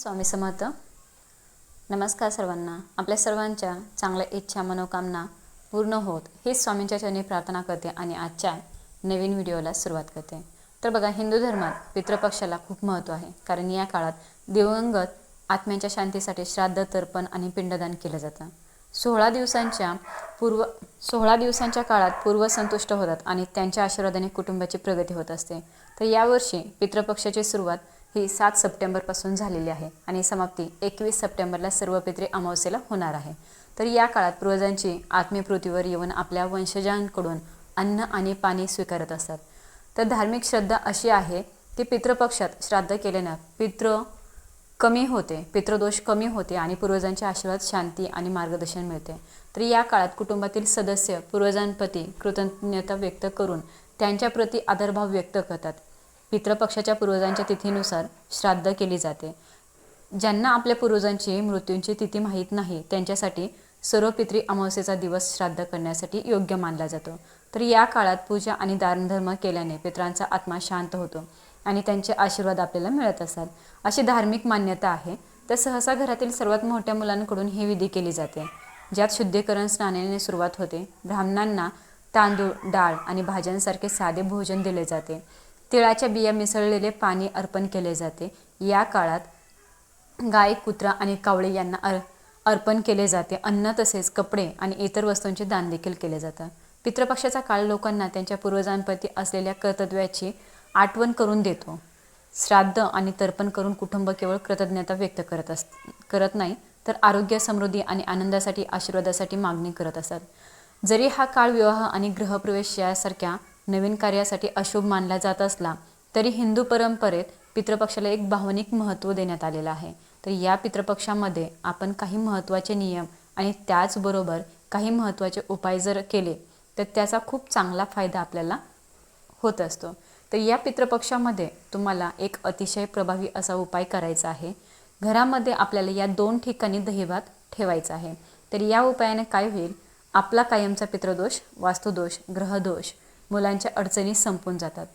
स्वामी समर्थ. नमस्कार सर्वांना. आपल्या सर्वांच्या चांगल्या इच्छा मनोकामना पूर्ण होत हेच स्वामींच्या चरणी प्रार्थना करते आणि आजच्या नवीन व्हिडिओला सुरुवात करते. तर बघा हिंदू धर्मात पितृपक्षाला खूप महत्त्व आहे. कारण या काळात दिवंगत आत्म्यांच्या शांतीसाठी श्राद्ध तर्पण आणि पिंडदान केलं जातं. सोळा दिवसांच्या पूर्व सोळा दिवसांच्या काळात पूर्व संतुष्ट होतात आणि त्यांच्या आशीर्वादाने कुटुंबाची प्रगती होत असते. तर यावर्षी पितृपक्षाची सुरुवात ही सात सप्टेंबरपासून झालेली आहे आणि समाप्ती एकवीस सप्टेंबरला सर्वपित्री अमावस्येला होणार आहे. तर या काळात पूर्वजांची आत्मीय पृथ्वीवर येऊन आपल्या वंशजांकडून अन्न आणि पाणी स्वीकारत असतात. तर धार्मिक श्रद्धा अशी आहे की पितृपक्षात श्राद्ध केल्यानं पितृ कमी होते पितृदोष कमी होते आणि पूर्वजांचे आशीर्वाद शांती आणि मार्गदर्शन मिळते. तर या काळात कुटुंबातील सदस्य पूर्वजांप्रती कृतज्ञता व्यक्त करून त्यांच्याप्रती आदरभाव व्यक्त करतात. पितृपक्षाच्या पूर्वजांच्या तिथीनुसार श्राद्ध केली जाते. ज्यांना आपल्या पूर्वजांची मृत्यूंची तिथी माहीत नाही त्यांच्यासाठी सर्व पितरी अमावस्येचा दिवस श्राद्ध करण्यासाठी योग्य मानला जातो. तर या काळात पूजा आणि दानधर्म केल्याने पितरांचा आत्मा शांत होतो आणि त्यांचे आशीर्वाद आपल्याला मिळत असतात. अशी धार्मिक मान्यता आहे. तर सहसा घरातील सर्वात मोठ्या मुलांकडून ही विधी केली जाते ज्यात शुद्धीकरण स्नानाने सुरुवात होते. ब्राह्मणांना तांदूळ डाळ आणि भाज्यांसारखे साधे भोजन दिले जाते. तिळाच्या बिया मिसळलेले पाणी अर्पण केले जाते. या काळात गाय कुत्रा आणि कावळे यांना अर अर्पण केले जाते. अन्न तसेच कपडे आणि इतर वस्तूंचे दान देखील केले जातात. पितृपक्षाचा काळ लोकांना त्यांच्या पूर्वजांप्रती असलेल्या कर्तव्याची आठवण करून देतो. श्राद्ध आणि तर्पण करून कुटुंब केवळ कृतज्ञता व्यक्त करत अस करत नाही तर आरोग्य समृद्धी आणि आनंदासाठी आशीर्वादासाठी मागणी करत असतात जरी हा काळ विवाह आणि गृहप्रवेश यासारख्या नवीन कार्यासाठी अशुभ मानला जात असला तरी हिंदू परंपरेत पितृपक्षाला एक भावनिक महत्त्व देण्यात आलेलं आहे. तर या पितृपक्षामध्ये आपण काही महत्त्वाचे नियम आणि त्याचबरोबर काही महत्त्वाचे उपाय जर केले तर त्याचा खूप चांगला फायदा आपल्याला होत असतो. तर या पितृपक्षामध्ये तुम्हाला एक अतिशय प्रभावी असा उपाय करायचा आहे. घरामध्ये आपल्याला या दोन ठिकाणी दहीभात ठेवायचा आहे. तर या उपायाने काय होईल? आपला कायमचा पितृदोष वास्तुदोष ग्रहदोष मुलांच्या अडचणी संपून जातात.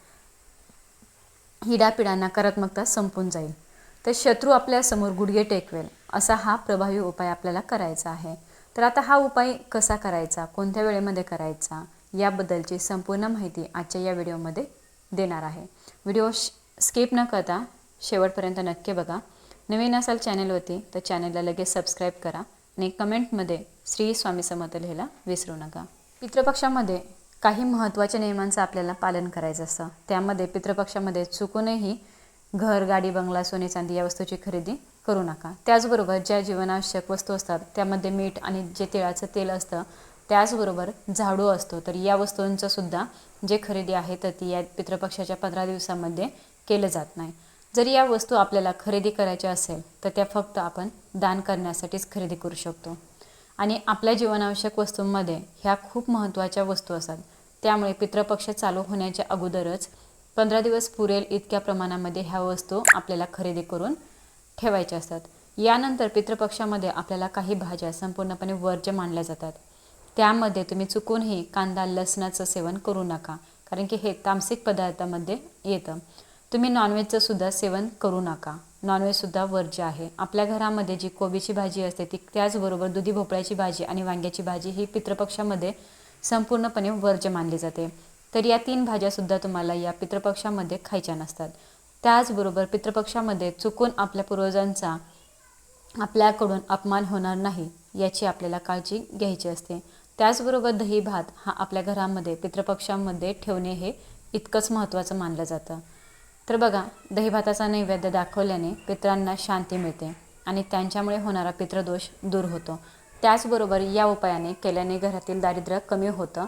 हिडापिडा नकारात्मकता संपून जाईल. तर शत्रू आपल्यासमोर गुडघे टेकवेल असा हा प्रभावी उपाय आपल्याला करायचा आहे. तर आता हा उपाय कसा करायचा? कोणत्या वेळेमध्ये करायचा? याबद्दलची संपूर्ण माहिती आजच्या या व्हिडिओमध्ये देणार आहे. व्हिडिओ स्किप न करता शेवटपर्यंत नक्की बघा. नवीन असाल चॅनलवरती तर चॅनलला लगेच सबस्क्राईब करा आणि कमेंटमध्ये श्री स्वामी समर्थ लिहायला विसरू नका. पितृपक्षामध्ये काही महत्त्वाच्या नियमांचं आपल्याला पालन करायचं असतं. त्यामध्ये पितृपक्षामध्ये चुकूनही घर गाडी बंगला सोने चांदी या वस्तूची खरेदी करू नका. त्याचबरोबर ज्या जीवनावश्यक वस्तू असतात त्यामध्ये मीठ आणि जे तिळाचं तेल असतं त्याचबरोबर झाडू असतो. तर या वस्तूंचं सुद्धा जे खरेदी आहे तर ती या पितृपक्षाच्या पंधरा दिवसामध्ये केलं जात नाही. जरी या वस्तू आपल्याला खरेदी करायच्या असेल तर त्या फक्त आपण दान करण्यासाठीच खरेदी करू शकतो. आणि आपल्या जीवनावश्यक वस्तूंमध्ये ह्या खूप महत्त्वाच्या वस्तू असतात. त्यामुळे पितृपक्ष चालू होण्याच्या अगोदरच पंधरा दिवस पुरेल इतक्या प्रमाणामध्ये ह्या वस्तू आपल्याला खरेदी करून ठेवायच्या असतात. यानंतर पितृपक्षामध्ये आपल्याला काही भाज्या संपूर्णपणे वर्ज्य मानल्या जातात. त्यामध्ये तुम्ही चुकूनही कांदा लसणाचं सेवन करू नका कारण की हे तामसिक पदार्थामध्ये येतं. तुम्ही नॉनव्हेजचं सुद्धा सेवन करू नका. नॉनव्हेजसुद्धा वर्ज्य आहे. आपल्या घरामध्ये जी कोबीची भाजी असते ती त्याचबरोबर दुधी भोपळ्याची भाजी आणि वांग्याची भाजी ही पितृपक्षामध्ये संपूर्णपणे वर्ज्य मानली जाते. तर या तीन भाज्यासुद्धा तुम्हाला या पितृपक्षामध्ये खायच्या नसतात. त्याचबरोबर पितृपक्षामध्ये चुकून आपल्या पूर्वजांचा आपल्याकडून अपमान होणार नाही याची आपल्याला काळजी घ्यायची असते. त्याचबरोबर दही भात हा आपल्या घरामध्ये पितृपक्षामध्ये ठेवणे हे इतकंच महत्त्वाचं मानलं जातं. तर बघा दहीभाताचा नैवेद्य दाखवल्याने पितरांना शांती मिळते आणि त्यांच्यामुळे होणारा पितृदोष दूर होतो. त्याचबरोबर या उपायाने केल्याने घरातील दारिद्र्य कमी होतं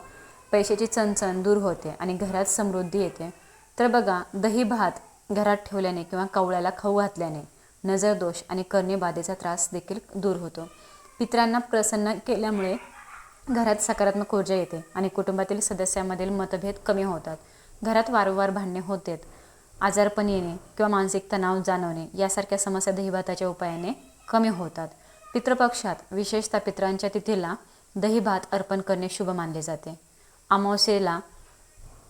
पैशाची चणचण दूर होते आणि घरात समृद्धी येते. तर बघा दही भात घरात ठेवल्याने किंवा कवळ्याला खाऊ घातल्याने नजरदोष आणि कर्णीबाधेचा त्रास देखील दूर होतो. पितरांना प्रसन्न केल्यामुळे घरात सकारात्मक ऊर्जा येते आणि कुटुंबातील सदस्यांमधील मतभेद कमी होतात. घरात वारंवार भांडणे होतात. आजारपण येणे किंवा मानसिक तणाव जाणवणे यासारख्या समस्या दहीभाताच्या उपायाने कमी होतात. पितृपक्षात विशेषतः पितरांच्या तिथीला दहीभात अर्पण करणे शुभ मानले जाते. अमावस्येला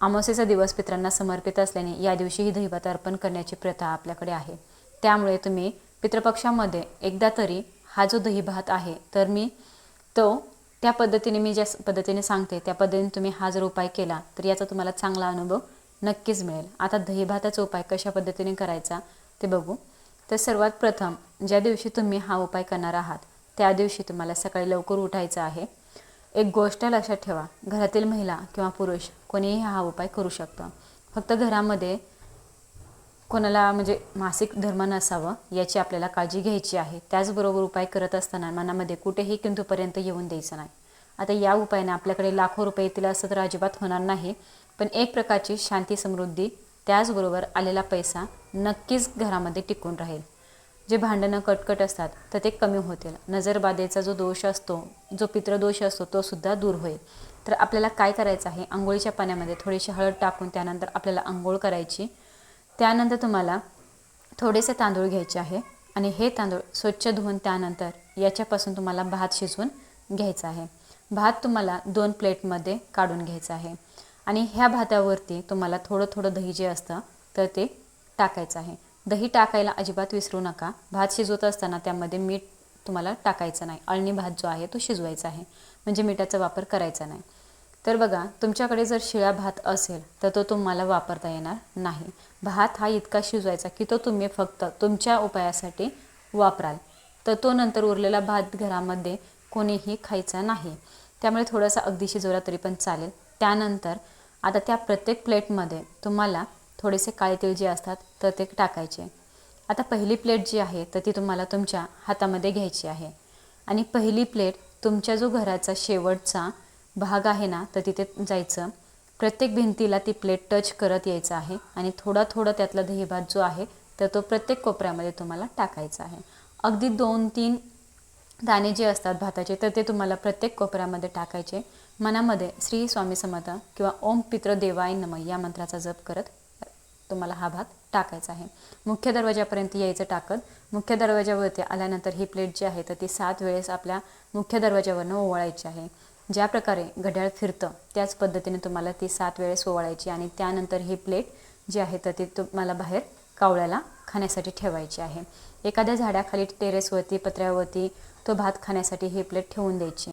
अमावस्येचा दिवस पितरांना समर्पित असल्याने या दिवशीही दहीभात अर्पण करण्याची प्रथा आपल्याकडे आहे. त्यामुळे तुम्ही पितृपक्षामध्ये एकदा तरी हा जो दहीभात आहे तर मी तो त्या पद्धतीने मी ज्या पद्धतीने सांगते त्या पद्धतीने तुम्ही हा जर उपाय केला तर याचा तुम्हाला चांगला अनुभव नक्कीच मिळेल. आता दहीभाताचा उपाय कशा पद्धतीने करायचा ते बघू. तर सर्वात प्रथम ज्या दिवशी तुम्ही हा उपाय करणार आहात त्या दिवशी तुम्हाला सकाळी लवकर उठायचं आहे. एक गोष्ट लक्षात ठेवा घरातील महिला किंवा पुरुष कोणीही हा उपाय करू शकतं. फक्त घरामध्ये कोणाला म्हणजे मासिक धर्म नसावं याची आपल्याला काळजी घ्यायची आहे. त्याचबरोबर उपाय करत असताना मनामध्ये कुठेही किंतूपर्यंत येऊन द्यायचं नाही. आता या उपायाने आपल्याकडे लाखो रुपये येतील असं तर अजिबात होणार नाही. पण एक प्रकारची शांती समृद्धी त्याचबरोबर आलेला पैसा नक्कीच घरामध्ये टिकून राहील. जे भांडणं कटकट असतात तर ते कमी होतील. नजरबाधेचा जो दोष असतो जो पितृदोष असतो तो सुद्धा दूर होईल. तर आपल्याला काय करायचं आहे? आंघोळीच्या पाण्यामध्ये थोडीशी हळद टाकून त्यानंतर आपल्याला आंघोळ करायची. त्यानंतर तुम्हाला थोडेसे तांदूळ घ्यायचे आहे. आणि हे तांदूळ स्वच्छ धुवून त्यानंतर याच्यापासून तुम्हाला भात शिजवून घ्यायचा आहे. भात तुम्हाला दोन प्लेटमध्ये काढून घ्यायचा आहे. आणि ह्या भातावरती तुम्हाला थोडं थोडं दही जे असतं तर ते टाकायचं आहे. दही टाकायला अजिबात विसरू नका. भात शिजवत असताना त्यामध्ये मीठ तुम्हाला टाकायचं नाही. अळणी भात जो आहे तो शिजवायचा आहे. म्हणजे मिठाचा वापर करायचा नाही. तर बघा तुमच्याकडे जर शिळा भात असेल तर तो तुम्हाला वापरता येणार नाही. भात हा इतका शिजवायचा की तो तुम्ही फक्त तुमच्या उपायासाठी वापराल. तर तो नंतर उरलेला भात घरामध्ये कोणीही खायचा नाही. त्यामुळे थोडासा अगदी शिजवला तरी पण चालेल. त्यानंतर आता त्या प्रत्येक प्लेटमध्ये तुम्हाला थोडेसे काळे तीळ जे असतात तर ते टाकायचे. आता पहिली प्लेट जी आहे तर ती तुम्हाला तुमच्या हातामध्ये घ्यायची आहे. आणि पहिली प्लेट तुमच्या जो घराचा शेवटचा भाग आहे ना तर तिथे जायचं. प्रत्येक भिंतीला ती प्लेट टच करत यायचं आहे आणि थोडा थोडा त्यातला दहीभात जो आहे तर तो प्रत्येक कोपऱ्यामध्ये तुम्हाला टाकायचा आहे. अगदी दोन तीन दाणे जे असतात भाताचे तर ते तुम्हाला प्रत्येक कोपऱ्यामध्ये टाकायचे. मनामध्ये श्री स्वामी समर्थ किंवा ओम पित्र देवाय नम या मंत्राचा जप करत तुम्हाला हा भात टाकायचा आहे. मुख्य दरवाजापर्यंत यायचं टाकत मुख्य दरवाजावरती आल्यानंतर ही प्लेट जी आहे तर ती सात वेळेस आपल्या मुख्य दरवाजावरनं ओवाळायची आहे. ज्या प्रकारे घड्याळ फिरतं त्याच पद्धतीने तुम्हाला ती सात वेळेस ओवाळायची आणि त्यानंतर ही प्लेट जी आहे तर ती तुम्हाला बाहेर कावळ्याला खाण्यासाठी ठेवायची आहे. एखाद्या झाडाखाली टेरेसवरती पत्र्यावरती तो भात खाण्यासाठी ही प्लेट ठेवून द्यायची.